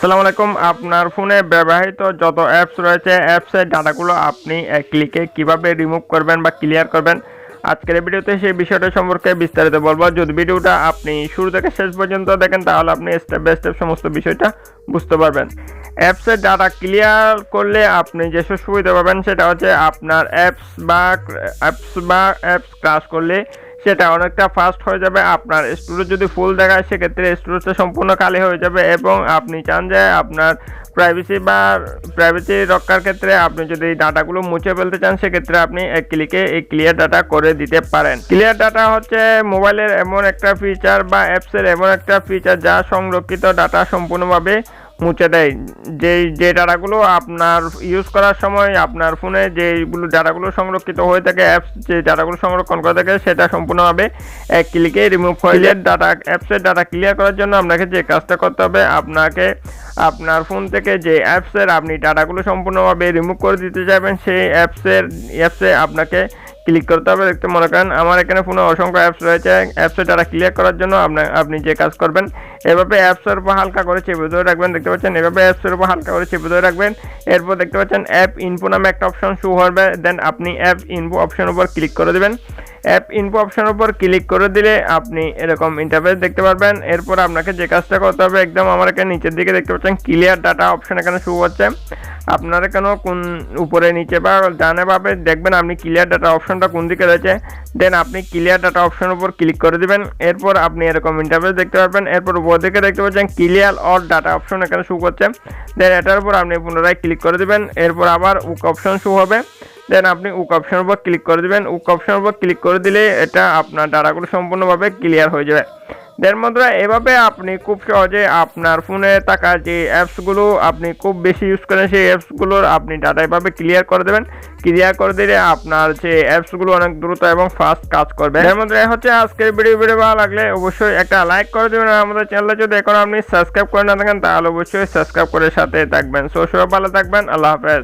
আসসালামু আলাইকুম। আপনার ফোনে ব্যবহৃত যত অ্যাপস রয়েছে অ্যাপসের ডাটাগুলো আপনি এক ক্লিকে কীভাবে রিমুভ করবেন বা ক্লিয়ার করবেন, আজকের ভিডিওতে সেই বিষয়টা সম্পর্কে বিস্তারিত বলব। যদি ভিডিওটা আপনি শুরু থেকে শেষ পর্যন্ত দেখেন, তাহলে আপনি স্টেপ বাই স্টেপ সমস্ত বিষয়টা বুঝতে পারবেন। অ্যাপসের ডাটা ক্লিয়ার করলে আপনি যেসব সুবিধা পাবেন, সেটা হচ্ছে আপনার অ্যাপস বা অ্যাপস বা অ্যাপস ক্রাশ করলে সেটা অনেকটা ফাস্ট হয়ে যাবে। আপনার স্টোরেজ যদি ফুল দেখায়, সেক্ষেত্রে স্টোরেজটা সম্পূর্ণ খালি হয়ে যাবে এবং আপনি চান যে আপনার প্রাইভেসি বা প্রাইভেসি রক্ষার ক্ষেত্রে আপনি যদি ডাটাগুলো মুছে ফেলতে চান, সেক্ষেত্রে আপনি এক ক্লিকে এই ক্লিয়ার ডাটা করে দিতে পারেন। ক্লিয়ার ডাটা হচ্ছে মোবাইলের এমন একটা ফিচার বা অ্যাপসের এমন একটা ফিচার যা সংরক্ষিত ডাটা সম্পূর্ণভাবে মুছে দেয় যে যে ডাটাগুলো আপনার ইউজ করার সময় আপনার ফোনে যেগুলো ডাটাগুলো সংরক্ষিত হয়ে থাকে অ্যাপস যে ডাটাগুলো সংরক্ষণ করে থাকে সেটা সম্পূর্ণভাবে এক ক্লিকে রিমুভ হয়ে যায়। ডাটা অ্যাপসের ডাটা ক্লিয়ার করার জন্য আপনাকে যে কাজটা করতে হবে আপনাকে আপনার ফোন থেকে যে অ্যাপসের আপনি ডাটাগুলো সম্পূর্ণভাবে রিমুভ করে দিতে চাইবেন সেই অ্যাপসের অ্যাপসে আপনাকে ক্লিক করতে হবে দেখতে মনে করেন আমার এখানে ফোনে অসংখ্য অ্যাপস রয়েছে। অ্যাপসে তারা ক্লিয়ার করার জন্য আপনার আপনি যে কাজ করবেন, এভাবে অ্যাপসের উপর হালকা করে চেপে ধরে রাখবেন। দেখতে পাচ্ছেন, এভাবে অ্যাপসের উপর হালকা করে চেপে ধরে রাখবেন। এরপর দেখতে পাচ্ছেন অ্যাপ ইনফো নামে একটা অপশন শু হবে। দেন আপনি অ্যাপ ইনফো অপশন উপর ক্লিক করে দেবেন। অ্যাপ ইনফো অপশনের উপর ক্লিক করে দিলে আপনি এরকম ইন্টারফেস দেখতে পারবেন। এরপর আপনাকে যে কাজটা করতে হবে, একদম আমার এখানে নিচের দিকে দেখতে পাচ্ছেন ক্লিয়ার ডাটা অপশন এখানে শো হচ্ছে। আপনার কেন কোন উপরে, নিচে বা ডানে ভাবে দেখবেন আপনি ক্লিয়ার ডাটা অপশনটা কোন দিকে রয়েছে। দেন আপনি ক্লিয়ার ডাটা অপশনের উপর ক্লিক করে দিবেন। এরপর আপনি এরকম ইন্টারফেস দেখতে পারবেন। এরপর উপর দিকে দেখতে পাচ্ছেন ক্লিয়ার অল ডাটা অপশন এখানে শো করছে দেন এটার উপর আপনি পুনরায় ক্লিক করে দেবেন। এরপর আবার অপশন শো হবে। দেন আপনি উক অপশনের উপর ক্লিক করে দিবেন। উক অপশনের উপর ক্লিক করে দিলে এটা আপনার ডাটাগুলো সম্পূর্ণভাবে ক্লিয়ার হয়ে যাবে। দেন বন্ধুরা, এভাবে আপনি খুব সহজে আপনার ফোনে থাকা যে অ্যাপসগুলো আপনি খুব বেশি ইউজ করেন, সেই অ্যাপসগুলোর আপনি ডাটা এভাবে ক্লিয়ার করে দেবেন। ক্লিয়ার করে দিলে আপনার যে অ্যাপসগুলো অনেক দ্রুত এবং ফাস্ট কাজ করবে। এর মধ্যে হচ্ছে আজকের ভিডিও ভিডিও ভালো লাগলে অবশ্যই একটা লাইক করে দেবেন আমাদের চ্যানেলে যদি এখন আপনি সাবস্ক্রাইব করে না থাকেন, তাহলে অবশ্যই সাবস্ক্রাইব করে সাথে থাকবেন। সো সবাই ভালো থাকবেন। আল্লাহ হাফেজ।